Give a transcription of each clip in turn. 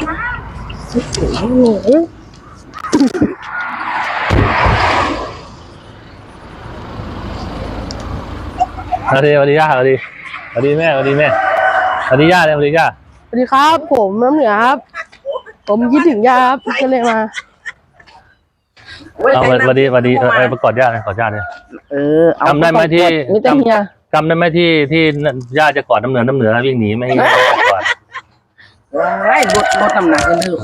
สวัสดีสวัสดีย่าสวัสดีสวัสดีแม่สวัสดีแม่สวัสดีย่าเลยสวัสดีย่าสวัสดีครับ ผมน้ำเหนือครับ ผมคิดถึงยาครับก็เลยมาเอาสวัสดีสวัสดีเออเออประกอดย่าเลยกอดย่าเลยเออเอาจำได้ไหมที่มิเตอร์เฮียจำได้ไหมที่ที่ย่าจะกอดน้ำเหนือน้ำเหนือวิ่งหนีไม่ให้ ย่ากอดไอ้ลดลดน้ำหนักกันเถอะ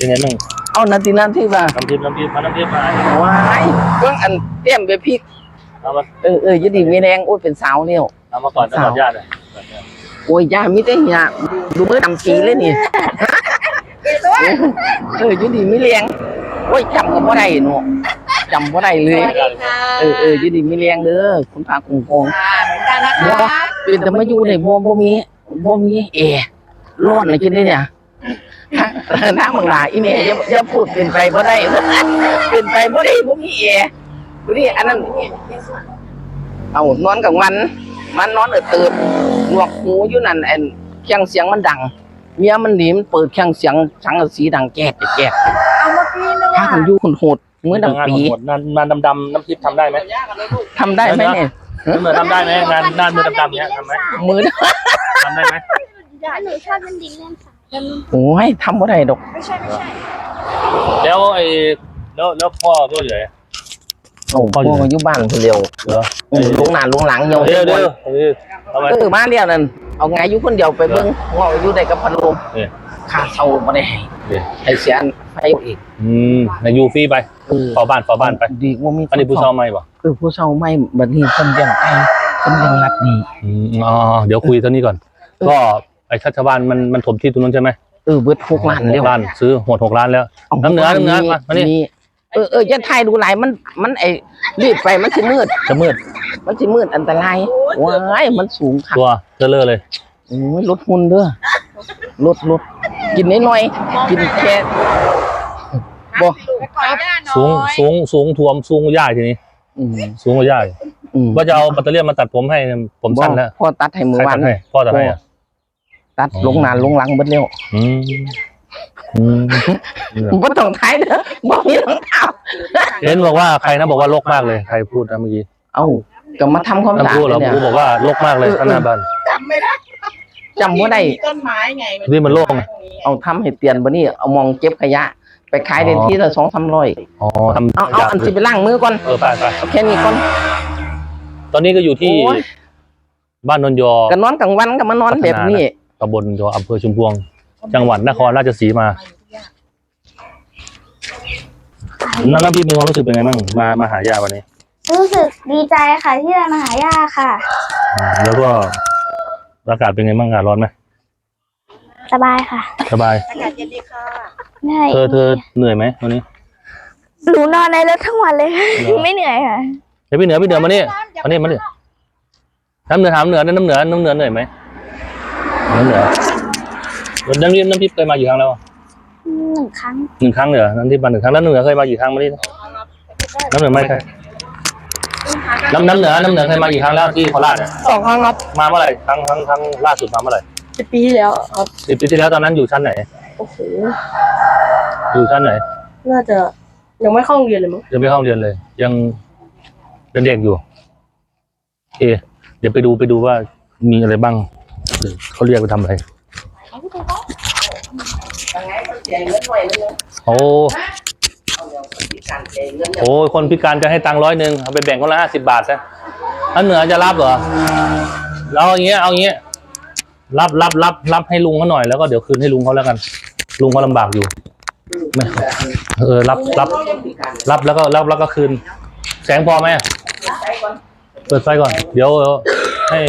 ยังไงมั่งเอานาทีนั้นที่ว่าน้ำพริกน้ำพริกมาน้ำพริกมาว้ายเรื่องอันเตรียมไปพริกเอามาเออเอออยืดดีมีแรงโอ้ยเป็นสาวเนี่ยเอามากอดกอดย่าเลยโอ้ยยามิได้เหียดูมือดำปีเลยนี่เอออยืดดีมีแรงโอ้ยจำก็บ่ได้เนาะจำบ่ได้เลยเออเอออยืดดีมีแรงเด้อคุณพาคงคงบ่เป็นแต่มาอยู่ในบ่บ่มีบ่มีเอ ร้อนเลยกินได้เนี่ยถ้ามึงหลายอีเนี่ยอย่าอย่าพูดเป็นไปบ่ได้เป็นไปบ่ได้บ่มีเอบ่นี่อันนั้นเอานอนกลางวันมันนอนเออตื่นหนวกหูอยู่นั่นไอ้เครื่องเสียงมันดัง เมียมันหนีมันเปิดเครื่องเสียงสังกะสีดังแก๊กแก๊กเอาเมื่อกี้นึกถ้าว่าคนอยู่คนโหดมือดำปีหมดงานงานดำๆน้ำพริกทำได้ไหมทำได้ไหมเนี่ยน้ำเหนือทำได้ไหมงานด้านมือดำๆเนี้ยทำไหมมือทำได้ไหม หนูชอบเล่นดินเล่นสายเล่นโอ้ยทำบ่ได้ดอก ไม่ใช่ไม่ใช่แล้วไอ้แล้วแล้วพ่อตัวใหญ่โอ้พวกมันอยู่บ้านคนเดียวเหรออืมลงหน้าลงหลังเหี่ยวเดี๋ยวเดี๋ยวเดี๋ยวเอาไปเออมาเดียวนั่นเอาไงอยู่คนเดียวไปเบิ่งว่าอยู่ได้กับพัดลมเออค่าเช่าบ่ได้ให้เออ ให้เสียอันไฟอีกอืมในยูฟรีไปเออเฝ้าบ้านเฝ้าบ้านไปดีว่ามีอันนี้ผู้เช่าไหมบ่เออผู้เช่าไม่บัดนี้เพิ่นยังไอ้เพิ่นยังรักดี อืมอ๋อเดี๋ยวคุยเท่านี้ก่อน ก็ ไอ้ชัชวานมันมันถมที่ตรงนั้นใช่ไหมเออเบิดหกล้านหแล้วกล้านซื้อหมดหกล้านแล้วาน้ำเหนือน้ำเหนือมามานี่เออเออจะถ่ายดูหลายมันมันไอ้รีบไปมันสิมืด จะมืดมันสิมืดอันตรายว้ายมันสูงค่ะตัวเจอเลอเลยโอ้ยลดหุ่นเด้อลดลดกินน้อยๆกินแค่บ่ไปก่อนย่าน้อยสูงสูงสูงทวมสูงกว่าย่าทีนี้อืมสูงกว่าย่าอืมว่าจะเอาปัตเตอร์เลียนมาตัดผมให้ผมสั้นแล้วพ่อตัดให้มือใครวัตันดให้พ่อตัดให้อะ ตัดลงหนานลงหลังเบิดแล้วอืมอืมบ่ต้องถ่ายเด้อบ่มีรองเท้าเห็นบอกว่าใครนะบอกว่าลกมากเลยใครพูดนะเมื่อกี้เอ้าก็มาทำความท่านสะอาดพูดเหรอเนี่ย พูบอกว่าลกมากเลยข้างหน้าบ้าน จำไม่ได้จำบ่ได้มีต้นไม้ไงนี่มันโล่งเอาทำให้เปลี่ยนบ่นี่เอามองเก็บขยะ ไปขายได้ที่ละ2-300อ๋อทำเอาเอาอันสิไปล้างมือก่อนเออไปไปเอาแค่นี้ก่อน ตอนนี้ก็อยู่ที่โอ้ย บ้านนนยอ ก็นอนกลางวันก็มานอนแบบนี้ ตำบลยออำเภอชุมพวง จังหวัดนครราชสีมาน้ำน้ำพี่มีความรู้สึกเป็นไงบ้างมามาหายาวันนี้รู้สึกดีใจค่ะที่ได้มาหาย่าค่ะอืมแล้วก็อากาศเป็นไงบ้างอากาศร้อนไหมสบายค่ะสบาย อากาศเย็นดีค่ะเหนื่อยเธอเธอเหนื่อยไหมวันนี้หนูนอนในรถทั้งวันเลยค่ะเหรอไม่เหนื่อยค่ะเดี๋ยวพี่เหนือพี่เหนือมานี่มานี่มานี่น้ำเหนือถามเหนือน้ำเหนือน้ำเหนือเหนื่อยไหม น้ำเหนือน้ำพริกน้ำพริกเคยมากี่ครั้งแล้วหนึ่งครั้งหนึ่งครั้งเหรอน้ำพริกมาหนึ่งครั้งแล้วน้ำเหนือเคยมากี่ครั้งมานี่น้ำเหนือไม่เคยน้ำน้ำเหนือน้ำเหนือเคยมากี่ครั้งแล้วที่โคราชเนี่ยสองครั้งครับมาเมื่อไหร่ครั้งครั้งครั้งล่าสุดมาเมื่อไหร่สิบปีที่แล้วครับสิบปีที่แล้วตอนนั้นอยู่ชั้นไหนโอ้โหอยู่ชั้นไหนน่าจะยังไม่เข้าโรงเรียนเลยมั้งยังไม่เข้าเรียนเลย ยังเป็นเด็กอยู่โอเคเดี๋ยวไปดูไปดูว่ามีอะไรบ้าง เขาเรียกไปทำอะไรโอ้โอ้คนพิการจะให้ตังค์ร้อยหนึ่งเอาไปแบ่งคนละห้าสิบาทนะถ้าเหนือจะรับเหรอเราเอาอย่างเงี้ยเอาอย่างเงี้ยรับรับรับรับให้ลุงเขาหน่อยแล้วก็เดี๋ยวคืนให้ลุงเขาแล้วกัน ลุงเขาลำบากอยู่ไม่เออรับรับ รับแล้วก็รับแล้วก็คืน แสงพอไหมเปิดไฟก่อน เดี๋ยวให้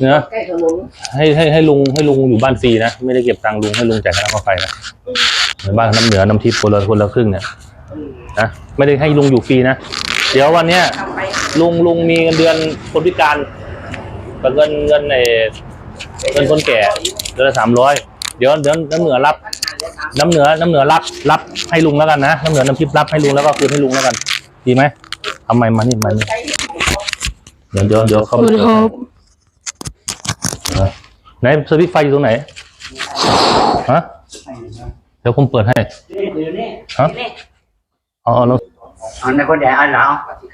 เนะใกล้ถนนให้ให้ให้ลุงให้ลุงอยู่บ้านฟรีนะ ไม่ได้เก็บตังค์ลุงให้ลุงจ่ายค่าน้ำไฟนะเหมือนบ้านน้ำเหนือน้ำทิพย์คนละคนละครึ่งเนี่ยนะไม่ได้ให้ลุงอยู่ฟรีนะเดี๋ยววันเนี้ยทำไปลุงลุงมีเงินเดือนคนพิการกับเงินเงินในเงินคนแก่เดือนละสามร้อยเดี๋ยวเดี๋ยวน้ำเหนือรับ น้ำเหนือน้ำเหนือรับรับให้ลุงแล้วกันนะน้ำเหนือน้ำทิพย์รับให้ลุงแล้วก็คืนให้ลุงแล้วกัน ดีไหมทำไมมานี่มานี่เดี๋ยวเดี๋ยวเดี๋ยวเข้าไป ไหนสวิตช์ไฟอยู่ตรงไหนฮะเดี๋ยวผมเปิดให้ฮะเอาเอาแล้วอันนี้คนแดงอันเหรอ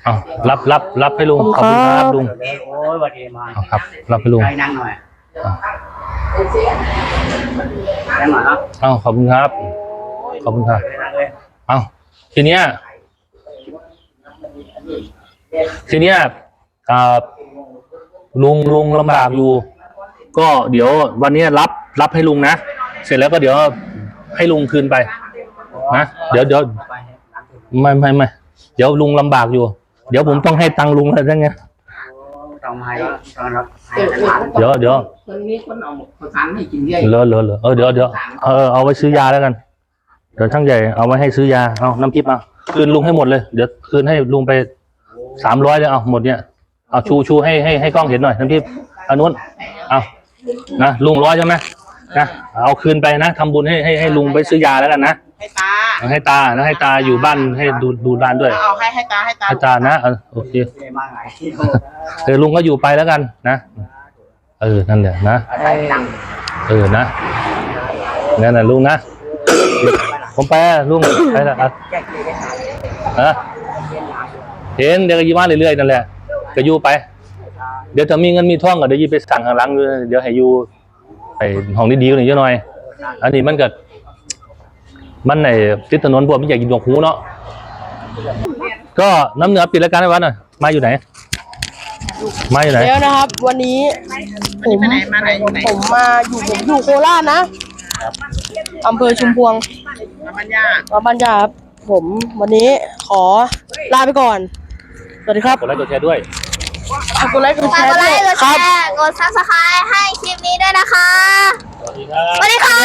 เอารับรับรับให้ลุงขอบคุณครับลุงโอ้ยวันดีมาเอาครับ รับให้ลุงให้นั่งหน่อยนั่งหน่อยเนาะเอาขอบคุณครับ ขอบคุณครับนั่งเลยเอาทีเนี้ยทีเนี้ยอ่าลุงลุงลำบากอยู่ ก็เดี๋ยววันนี้รับรับให้ลุงนะ เสร็จแล้วก็เดี๋ยวให้ลุงคืนไปนะเดี๋ยวเดี๋ยวไปให้หลังถึงไม่ไม่ไม่เดี๋ยวลุงลำบากอยู่ เดี๋ยวผมต้องให้ตังค์ลุงแล้วทั้งไงต้องให้แล้วต้องรับให้หลานเดี๋ยวเดี๋ยวคนนี้คนเอาข้าวสารให้กินเยอะเหลือเหลือเหลือเออเดี๋ยวเดี๋ยวเออเอาไว้ซื้อยาแล้วกันเดี๋ยวช่างใหญ่เอาไว้ให้ซื้อยาเอาน้ำพริกมาคืนลุงให้หมดเลยเดี๋ยวคืนให้ลุงไปสามร้อยเลยเอาหมดเนี่ยเอาชูชูให้ให้ให้กล้องเห็นหน่อยน้ำพริกอันนู้นเอา นะลุงร้อยใช่ไหมนะเอาคืนไปนะทำบุญให้ให้ให้ลุงไปซื้อยาแล้วกันนะให้ตาเอาให้ตาแล้วให้ตาอยู่บ้านให้ดูดูบ้านด้วยเอาให้ให้ตาให้ตาให้ตานะเออโอเคไม่ได้มาหลายที่เออลุงก็อยู่ไปแล้วกันนะเออนั่นแหละนะอะไรนั่งเออนะนั่นน่ะลุงนะผมไปอะลุงไปละอะฮะเห็นเดี๋ยวก็ยีมาเรื่อยๆนั่นแหละก็อยู่ไป เดี๋ยวถ้ามีเงินมีทองก็เดี๋ยวยีไปสั่งข้างหลังเดี๋ยวให้อยู่ไปห้องดีๆกว่านี้เยอะหน่อย อันนี้มันก็มันในติดถนนพวกมันอยากกินดอกหูเนาะก็น้ำเหนือปิดรายการให้วัดหน่อยมาอยู่ไหน มาอยู่ไหนเดี๋ยวนะครับ วันนี้ผมไปไหนมาไหนอยู่ไหนผมมาอยู่ผมอยู่โคราชนะอำเภอชุมพวงมาบ้านย่ามาบ้านยาครับผมวันนี้ขอลาไปก่อน สวัสดีครับ กดไลค์กดแชร์ด้วย ฝากกดไลค์กดแชฝากร์กดด้ไลวยค์กดคแชรับ ร์กดซับสไครต์ให้คลิปนี้ด้วยนะคะสวัสดีครับ สวัสดีค่ะ